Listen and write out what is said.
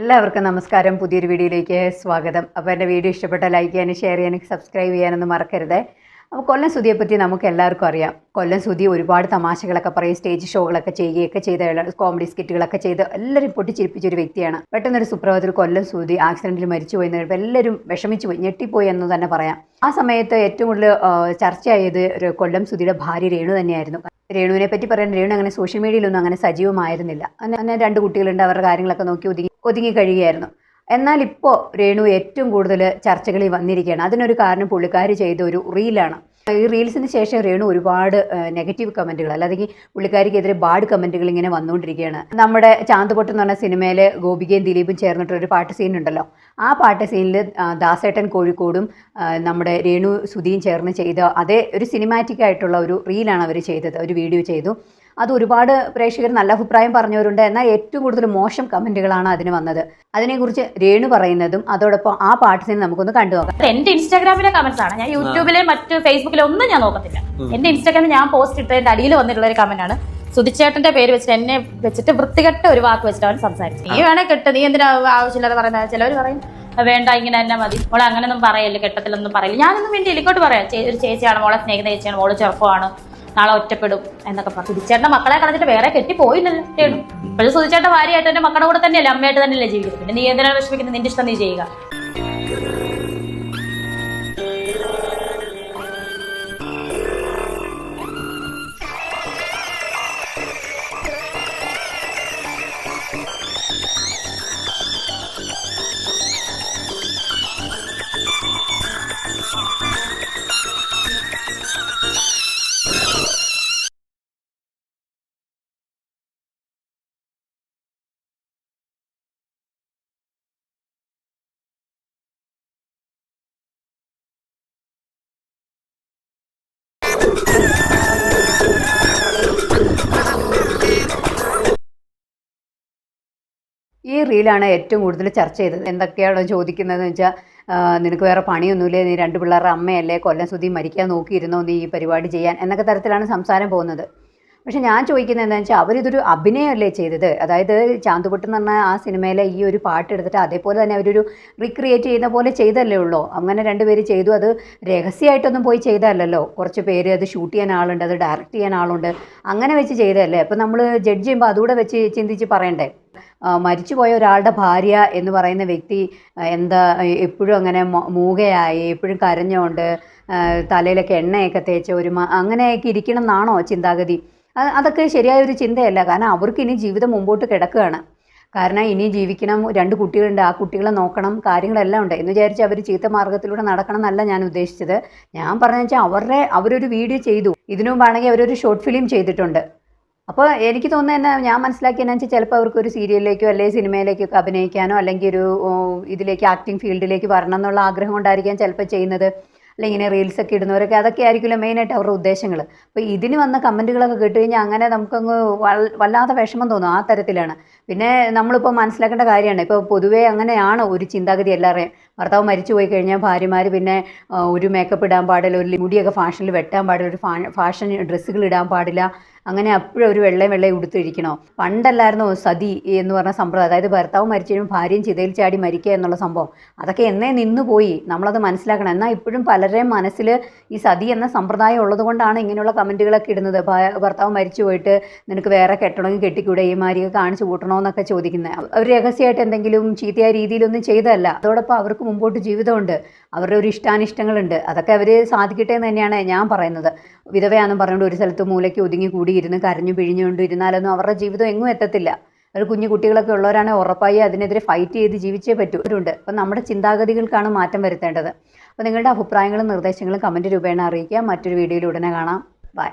എല്ലാവർക്കും നമസ്കാരം. പുതിയൊരു വീഡിയോയിലേക്ക് സ്വാഗതം. അപ്പോൾ എന്റെ വീഡിയോ ഇഷ്ടപ്പെട്ട ലൈക്ക് ചെയ്യാനും ഷെയർ ചെയ്യാനും സബ്സ്ക്രൈബ് ചെയ്യാനൊന്നും മറക്കരുത്. അപ്പോൾ കൊല്ലം സുധിയെ പറ്റി നമുക്ക് എല്ലാവർക്കും അറിയാം. കൊല്ലം സുധി ഒരുപാട് തമാശകളൊക്കെ പറയും സ്റ്റേജ് ഷോകളൊക്കെ ചെയ്യുകയൊക്കെ ചെയ്ത കോമഡി സ്കിറ്റുകളൊക്കെ ചെയ്ത് എല്ലാവരും പൊട്ടിച്ചിരിപ്പിച്ച ഒരു വ്യക്തിയാണ്. പെട്ടെന്നൊരു സുപ്രഭാതത്തിൽ കൊല്ലം സുധി ആക്സിഡന്റിൽ മരിച്ചു പോയി എന്നിട്ട് എല്ലാവരും വിഷമിച്ചു പോയി ഞെട്ടിപ്പോയി എന്ന് തന്നെ പറയാം. ആ സമയത്ത് ഏറ്റവും കൂടുതൽ ചർച്ചയായത് ഒരു കൊല്ലം സുധിയുടെ ഭാര്യ രേണു തന്നെയായിരുന്നു. രേണുവിനെ പറ്റി പറയാൻ രേണു അങ്ങനെ സോഷ്യൽ മീഡിയയിലൊന്നും അങ്ങനെ സജീവമായിരുന്നില്ല. അങ്ങനെ രണ്ട് കുട്ടികളുണ്ട് അവരുടെ കാര്യങ്ങളൊക്കെ നോക്കി ഒതുങ്ങി ഒതുങ്ങി കഴിയുകയായിരുന്നു. എന്നാൽ ഇപ്പോൾ രേണു ഏറ്റവും കൂടുതൽ ചർച്ചകളിൽ വന്നിരിക്കുകയാണ്. അതിനൊരു കാരണം പുള്ളിക്കാർ ചെയ്ത ഒരു റീലാണ്. ഈ റീൽസിന് ശേഷം രേണു ഒരുപാട് നെഗറ്റീവ് കമന്റുകൾ അല്ലെങ്കിൽ പുള്ളിക്കാരിക്കെതിരെ ബാഡ് കമന്റുകൾ ഇങ്ങനെ വന്നുകൊണ്ടിരിക്കുകയാണ്. നമ്മുടെ ചാന്തുപൊട്ട് എന്ന് പറഞ്ഞ സിനിമയിൽ ഗോപികയും ദിലീപും ചേർന്നിട്ടൊരു പാട്ട് സീൻ ഉണ്ടല്ലോ ആ പാട്ട് സീനിൽ ദാസേട്ടൻ കോഴിക്കോടും നമ്മുടെ രേണു സുധിയും ചേർന്ന് ചെയ്ത അതേ ഒരു സിനിമാറ്റിക് ആയിട്ടുള്ള ഒരു റീലാണ് അവർ ചെയ്തത്. ഒരു വീഡിയോ ചെയ്തു. അത് ഒരുപാട് പ്രേക്ഷകർ നല്ല അഭിപ്രായം പറഞ്ഞവരുണ്ട് എന്നാൽ ഏറ്റവും കൂടുതൽ മോശം കമന്റുകളാണ് അതിന് വന്നത്. അതിനെക്കുറിച്ച് രേണു പറയുന്നതും അതോടൊപ്പം ആ പാട്ടിനെ നമുക്കൊന്ന് കണ്ടു നോക്കാം. എന്റെ ഇൻസ്റ്റാഗ്രാമിലെ കമന്റ്സ് ആണ്. ഞാൻ യൂട്യൂബിലെ മറ്റ് ഫേസ്ബുക്കിലെ ഒന്നും ഞാൻ നോക്കത്തില്ല. എന്റെ ഇൻസ്റ്റാഗ്രാമിൽ ഞാൻ പോസ്റ്റ് ഇട്ടതിന്റെ അടിയിൽ വന്നിട്ടുള്ള ഒരു കമന്റ് ആണ്. സുധിച്ചേട്ടന്റെ പേര് വെച്ചിട്ട് എന്നെ വെച്ചിട്ട് വൃത്തികെട്ട ഒരു വാക്ക് വെച്ചിട്ട് അവൻ സംസാരിച്ചു. നീ വേണേ കെട്ട് നീ എന്തിനാ ആവശ്യമില്ലാതെ പറയുന്നത്? ചിലവർ പറയും വേണ്ട ഇങ്ങനെ തന്നെ മതി. മോളെ അങ്ങനെയൊന്നും പറയല്ലേ കെട്ടത്തിലൊന്നും പറയില്ല. ഞാനൊന്നും വേണ്ടി എലിക്കോട്ട് പറയാം. ചേ- ഒരു ചേച്ചിയാണ് മോളെ സ്നേഹിത ചേച്ചിയാണ് മോൾ ചെറുപ്പമാണ്. നാളെ ഒറ്റപ്പെടും എന്നൊക്കെ പറഞ്ഞു. സുധിച്ചേട്ടന്റെ മക്കളെ കളഞ്ഞിട്ട് വേറെ കെട്ടി പോയില്ലല്ലോ. രേണു ഇപ്പോഴും സുധിച്ചേട്ടന്റെ ഭാര്യയായിട്ട് എന്റെ മക്കളുടെ കൂടെ തന്നെയല്ലേ അമ്മയായിട്ട് തന്നെയല്ലേ ജീവിക്കുന്നത്? പിന്നെ നീ എന്തിനാണ് വിഷമിക്കുന്നത്? നിന്റെ ഇഷ്ടം നീ ചെയ്യുക. ഈ റീലാണ് ഏറ്റവും കൂടുതൽ ചർച്ച ചെയ്തത്. എന്തൊക്കെയാണോ ചോദിക്കുന്നതെന്ന് വെച്ചാൽ നിനക്ക് വേറെ പണിയൊന്നുമില്ലേ? നീ രണ്ട് പിള്ളേരുടെ അമ്മയല്ലേ? കൊല്ലം സുതി മരിക്കാൻ നോക്കിയിരുന്നോ നീ ഈ പരിപാടി ചെയ്യാൻ? എന്നൊക്കെ തരത്തിലാണ് സംസാരം പോകുന്നത്. പക്ഷെ ഞാൻ ചോദിക്കുന്നത് എന്താണെന്ന് വെച്ചാൽ അവരിതൊരു അഭിനയമല്ലേ ചെയ്തത്? അതായത് ചാന്തുപൊട്ട് എന്ന് പറഞ്ഞ ആ സിനിമയിലെ ഈ ഒരു പാട്ട് എടുത്തിട്ട് അതേപോലെ തന്നെ അവരൊരു റീക്രിയേറ്റ് ചെയ്യുന്ന പോലെ ചെയ്തല്ലേ ഉള്ളൂ. അങ്ങനെ രണ്ടുപേര് ചെയ്തു. അത് രഹസ്യമായിട്ടൊന്നും പോയി ചെയ്തതല്ലല്ലോ. കുറച്ച് പേര് അത് ഷൂട്ട് ചെയ്യാൻ ആളുണ്ട് അത് ഡയറക്റ്റ് ചെയ്യാൻ ആളുണ്ട്. അങ്ങനെ വെച്ച് ചെയ്തതല്ലേ? അപ്പോൾ നമ്മൾ ജഡ്ജ് ചെയ്യുമ്പോൾ അതുകൂടെ വെച്ച് ചിന്തിച്ച് പറയണ്ടേ? മരിച്ചുപോയ ഒരാളുടെ ഭാര്യ എന്ന് പറയുന്ന വ്യക്തി എന്താ എപ്പോഴും അങ്ങനെ മൂകയായി എപ്പോഴും കരഞ്ഞുകൊണ്ട് തലയിലൊക്കെ എണ്ണയൊക്കെ തേച്ച ഒരു അങ്ങനെയൊക്കെ ഇരിക്കണം എന്നാണോ ചിന്താഗതി അതൊക്കെ ശരിയായ ഒരു ചിന്തയല്ല. കാരണം അവർക്ക് ഇനി ജീവിതം മുമ്പോട്ട് കിടക്കുകയാണ്. കാരണം ഇനി ജീവിക്കണം രണ്ട് കുട്ടികളുണ്ട് ആ കുട്ടികളെ നോക്കണം കാര്യങ്ങളെല്ലാം ഉണ്ട്. എന്ന് വിചാരിച്ച് അവർ ചീത്ത മാർഗത്തിലൂടെ നടക്കണം എന്നല്ല ഞാൻ ഉദ്ദേശിച്ചത്. ഞാൻ പറഞ്ഞാൽ അവരുടെ അവരൊരു വീഡിയോ ചെയ്തു. ഇതിനു മുമ്പാണെങ്കിൽ അവരൊരു ഷോർട്ട് ഫിലിം ചെയ്തിട്ടുണ്ട്. അപ്പോൾ എനിക്ക് തോന്നുന്നത് തന്നെ ഞാൻ മനസ്സിലാക്കിയെന്നു വെച്ചാൽ ചിലപ്പോൾ അവർക്ക് ഒരു സീരിയലിലേക്കോ അല്ലെങ്കിൽ സിനിമയിലേക്കൊക്കെ അഭിനയിക്കാനോ അല്ലെങ്കിൽ ഒരു ഇതിലേക്ക് ആക്ടിങ് ഫീൽഡിലേക്ക് വരണം എന്നുള്ള ആഗ്രഹം കൊണ്ടായിരിക്കാം ചിലപ്പോൾ ചെയ്യുന്നത്. അല്ലെങ്കിൽ ഇങ്ങനെ റീൽസ് ഒക്കെ ഇടുന്നവരൊക്കെ. അതൊക്കെ ആയിരിക്കുമല്ലോ മെയിനായിട്ട് അവരുടെ ഉദ്ദേശങ്ങൾ അപ്പോൾ ഇതിന് വന്ന കമന്റുകളൊക്കെ കേട്ട് കഴിഞ്ഞാൽ അങ്ങനെ നമുക്കങ്ങ് വല്ലാതെ വിഷമം തോന്നും ആ തരത്തിലാണ്. പിന്നെ നമ്മളിപ്പോൾ മനസ്സിലാക്കേണ്ട കാര്യമാണ്. ഇപ്പോൾ പൊതുവേ അങ്ങനെയാണ് ഒരു ചിന്താഗതി എല്ലാവരെയും ഭർത്താവ് മരിച്ചു പോയി കഴിഞ്ഞാൽ ഭാര്യമാർ പിന്നെ ഒരു മേക്കപ്പ് ഇടാൻ പാടില്ല ഒരു മുടിയൊക്കെ ഫാഷനിൽ വെട്ടാൻ പാടില്ല ഒരു ഫാഷൻ ഡ്രസ്സുകൾ ഇടാൻ പാടില്ല. അങ്ങനെ അപ്പോഴും ഒരു വെള്ളയും വെള്ളയും ഉടുത്തിരിക്കണോ? പണ്ടല്ലായിരുന്നു സതി എന്ന് പറഞ്ഞ സമ്പ്രദായം. അതായത് ഭർത്താവ് മരിച്ചു കഴിയുമ്പോൾ ഭാര്യയും ചിതയിൽ ചാടി മരിക്കുക എന്നുള്ള സംഭവം. അതൊക്കെ എന്നേ നിന്നു പോയി. നമ്മളത് മനസ്സിലാക്കണം. എന്നാൽ ഇപ്പോഴും പലരുടെയും മനസ്സിൽ ഈ സതി എന്ന സമ്പ്രദായം ഉള്ളത് കൊണ്ടാണ് ഇങ്ങനെയുള്ള കമന്റുകളൊക്കെ ഇടുന്നത്. ഭർത്താവ് മരിച്ചു പോയിട്ട് നിനക്ക് വേറെ കെട്ടണമെങ്കിൽ കെട്ടിക്കൂടെ? ഈ മാരിയൊക്കെ കാണിച്ചു കൂട്ടണമെന്നൊക്കെ ചോദിക്കുന്നത്. അവർ രഹസ്യമായിട്ട് എന്തെങ്കിലും ചീത്തയായ രീതിയിലൊന്നും ചെയ്തതല്ല. അതോടൊപ്പം അവർക്ക് മുമ്പോട്ട് ജീവിതമുണ്ട്. അവരുടെ ഒരു ഇഷ്ടാനിഷ്ടങ്ങളുണ്ട്. അതൊക്കെ അവർ സാധിക്കട്ടെ എന്ന് തന്നെയാണ് ഞാൻ പറയുന്നത്. വിധവയാണെന്ന് പറഞ്ഞുകൊണ്ട് ഒരു സ്ഥലത്ത് മൂലയ്ക്ക് ഒതുങ്ങി കൂടിയിരുന്ന് കരഞ്ഞു പിഴിഞ്ഞുകൊണ്ട് ഇരുന്നാലൊന്നും അവരുടെ ജീവിതം എങ്ങും എത്തത്തില്ല. ഒരു കുഞ്ഞു കുട്ടികളൊക്കെ ഉള്ളവരാണെങ്കിൽ ഉറപ്പായി അതിനെതിരെ ഫൈറ്റ് ചെയ്ത് ജീവിച്ചേ പറ്റൂ അവരുണ്ട് അപ്പം നമ്മുടെ ചിന്താഗതികൾക്കാണ് മാറ്റം വരുത്തേണ്ടത്. അപ്പോൾ നിങ്ങളുടെ അഭിപ്രായങ്ങളും നിർദ്ദേശങ്ങളും കമന്റ് രൂപേണ അറിയിക്കുക. മറ്റൊരു വീഡിയോയിൽ ഉടനെ കാണാം. ബൈ